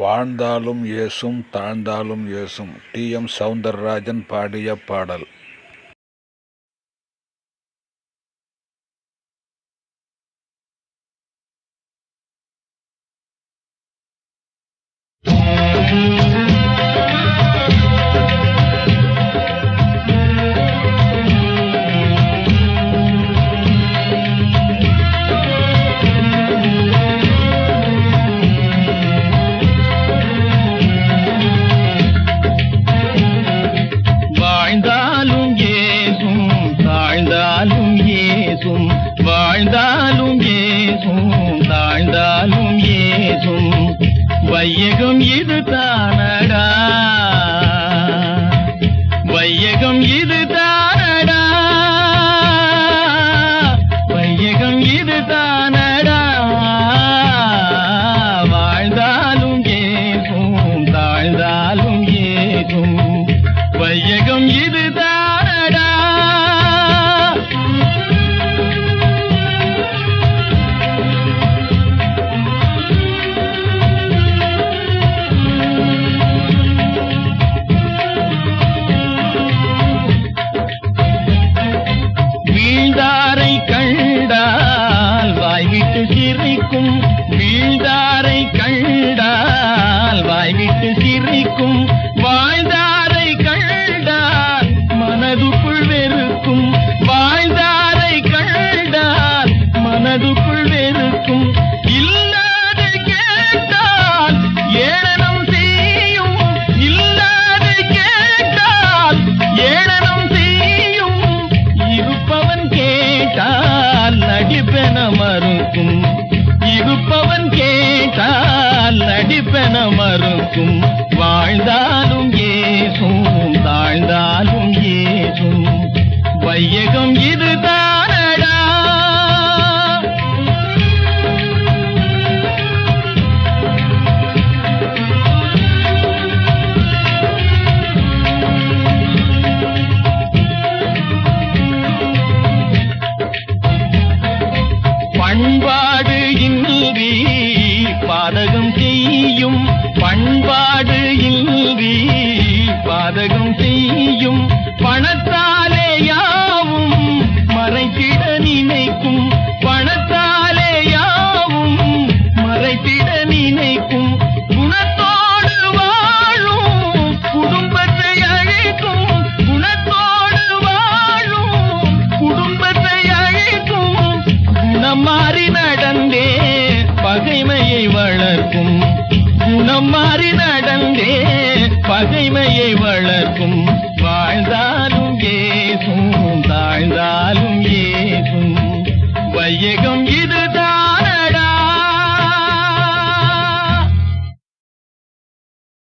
வாழ்ந்தாலும் ஏசும் தாழ்ந்தாலும் ஏசும் டி எம் சவுந்தரராஜன் பாடிய பாடல். வையகம் வாய்விட்டு வாழ்ந்தாரை கண்டார் மனதுக்குள் வெறுக்கும். வாழ்ந்தாரை கண்டார் மனதுக்குள் வெறுக்கும். இல்லாத கேட்டால் ஏளனம் செய்யும். இல்லாத கேட்டால் ஏளனம் செய்யும். இருப்பவன் கேட்டால் நடிப்பென மறுக்கும். இருப்பவன் கே மனமறுக்கும் மறுக்கும் பாதகம் செய்யும் பணத்தாலே யாவும் மறைத்திட நினைக்கும். பணத்தாலே யாவும் மறைத்திட நினைக்கும். குணத்தோடு வாழும் குடும்பத்தை அழைக்கும். குணத்தோடு வாழும் குடும்பத்தை அழைக்கும். குணம் மாறி நடந்தே பகைமையை வளர்க்கும். குணம் மாறி நடந்தே பகைமையை வளர்க்கும் வாழ்ந்தாலும் ஏசும் தாழ்ந்தாலும் ஏசும் வையகம் இது